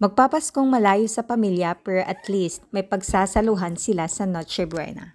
Magpapaskong malayo sa pamilya pero at least may pagsasaluhan sila sa Noche Buena.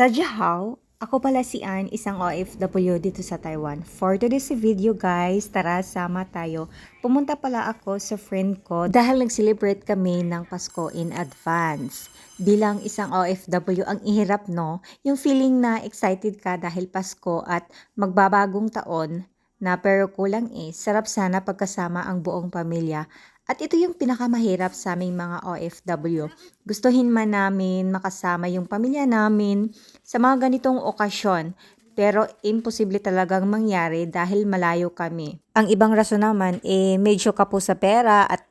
Tadyahaw, ako pala si Ann, isang OFW dito sa Taiwan. For today's video guys, tara sama tayo. Pumunta pala ako sa friend ko dahil nag-celebrate kami ng Pasko in advance. Bilang isang OFW, ang ihirap no, yung feeling na excited ka dahil Pasko at magbabagong taon na pero kulang eh, sarap sana pagkasama ang buong pamilya. At ito yung pinakamahirap sa aming mga OFW. Gustuhin man namin makasama yung pamilya namin sa mga ganitong okasyon. Pero imposible talagang mangyari dahil malayo kami. Ang ibang rason naman, eh, medyo kapo sa pera at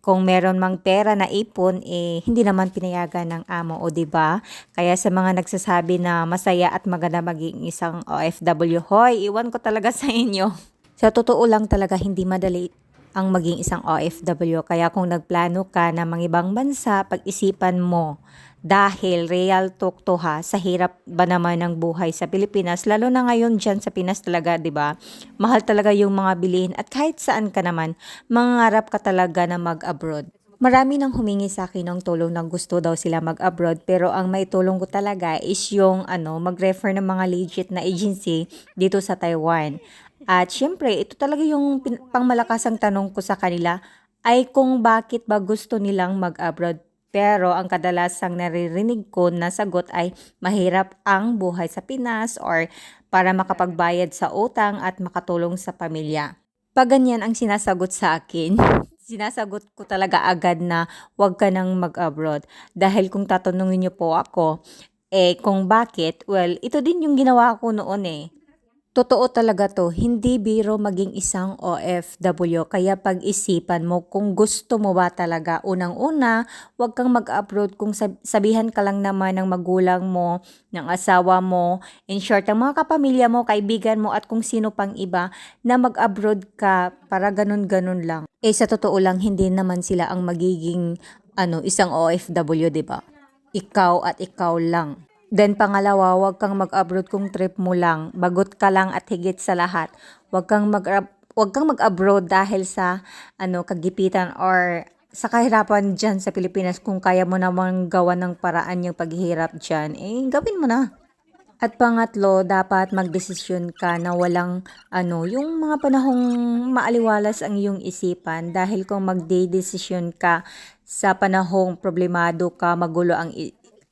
kung meron mang pera na ipon, eh, hindi naman pinayagan ng amo, o ba? Kaya sa mga nagsasabi na masaya at maganda maging isang OFW, hoy, iwan ko talaga sa inyo. Sa totoo lang talaga hindi madali ang maging isang OFW. Kaya kung nagplano ka na mangibang bansa, pag-isipan mo dahil real talk to ha, sa hirap ba naman ng buhay sa Pilipinas, lalo na ngayon dyan sa Pinas talaga, di ba? Mahal talaga yung mga bilihin at kahit saan ka naman, mangarap ka talaga na mag-abroad. Marami nang humingi sa akin ng tulong na gusto daw sila mag-abroad pero ang may tulong ko talaga is yung ano, mag-refer ng mga legit na agency dito sa Taiwan. At syempre, ito talaga yung pangmalakasang tanong ko sa kanila ay kung bakit ba gusto nilang mag-abroad. Pero ang kadalasang naririnig ko na sagot ay mahirap ang buhay sa Pinas or para makapagbayad sa utang at makatulong sa pamilya. Pag ganyan ang sinasagot sa akin, sinasagot ko talaga agad na huwag ka nang mag-abroad. Dahil kung tatanungin niyo po ako, eh kung bakit, well, ito din yung ginawa ko noon eh. Totoo talaga to, hindi biro maging isang OFW kaya pag-isipan mo kung gusto mo ba talaga. Unang-una, huwag kang mag-upload kung sab- sabihan ka lang naman ng magulang mo, ng asawa mo, in short, ang mga kapamilya mo, kaibigan mo at kung sino pang iba na mag-abroad ka para ganun-ganun lang. Eh sa totoo lang, hindi naman sila ang magiging ano, isang OFW, 'di ba? Ikaw at ikaw lang. Then pangalawa, huwag kang mag-abroad kung trip mo lang. Bagot ka lang at higit sa lahat. Huwag kang mag huwag kang mag-abroad dahil sa ano kagipitan or sa kahirapan dyan sa Pilipinas kung kaya mo namang gawa ng paraan yung paghihirap dyan, eh gawin mo na. At pangatlo, dapat magdesisyon ka na walang ano, yung mga panahong maaliwalas ang iyong isipan dahil kung magde-desisyon ka sa panahong problemado ka, magulo ang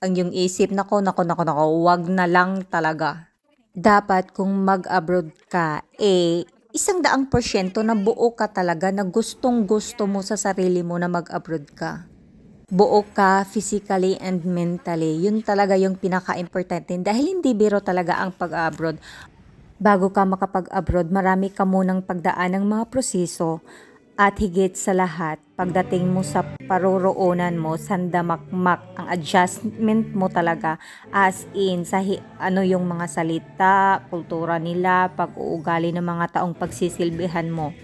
ang iyong isip, nako, nako, nako, nako, wag na lang talaga. Dapat kung mag-abroad ka, eh, isang daang porsyento na buo ka talaga na gustong gusto mo sa sarili mo na mag-abroad ka. Buo ka physically and mentally. Yun talaga yung pinaka-importante dahil hindi biro talaga ang pag-abroad. Bago ka makapag-abroad, marami ka munang pagdaan ng mga proseso at higit sa lahat, pagdating mo sa paroroonan mo, sandamakmak ang adjustment mo talaga as in sa ano yung mga salita, kultura nila, pag-uugali ng mga taong pagsisilbihan mo.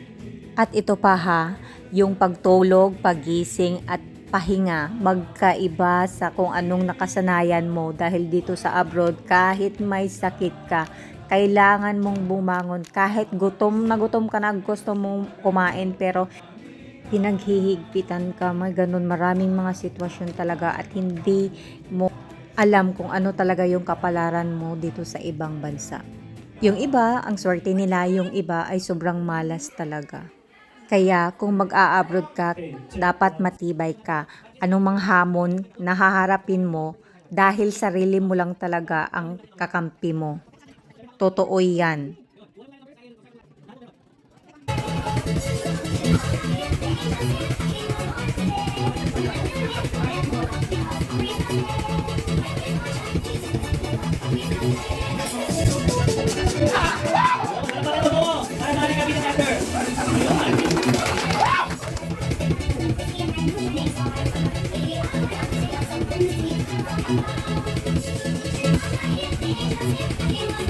At ito pa ha, yung pagtulog, pagising at pahinga, magkaiba sa kung anong nakasanayan mo dahil dito sa abroad kahit may sakit ka, kailangan mong bumangon kahit gutom na gutom ka na gusto mong kumain pero pinaghihigpitan ka, may ganun maraming mga sitwasyon talaga at hindi mo alam kung ano talaga yung kapalaran mo dito sa ibang bansa. Yung iba, ang swerte nila, yung iba ay sobrang malas talaga. Kaya kung mag-a-abroad ka, dapat matibay ka. Anong mga hamon na haharapin mo dahil sarili mo lang talaga ang kakampi mo. Totoo yan. Thank.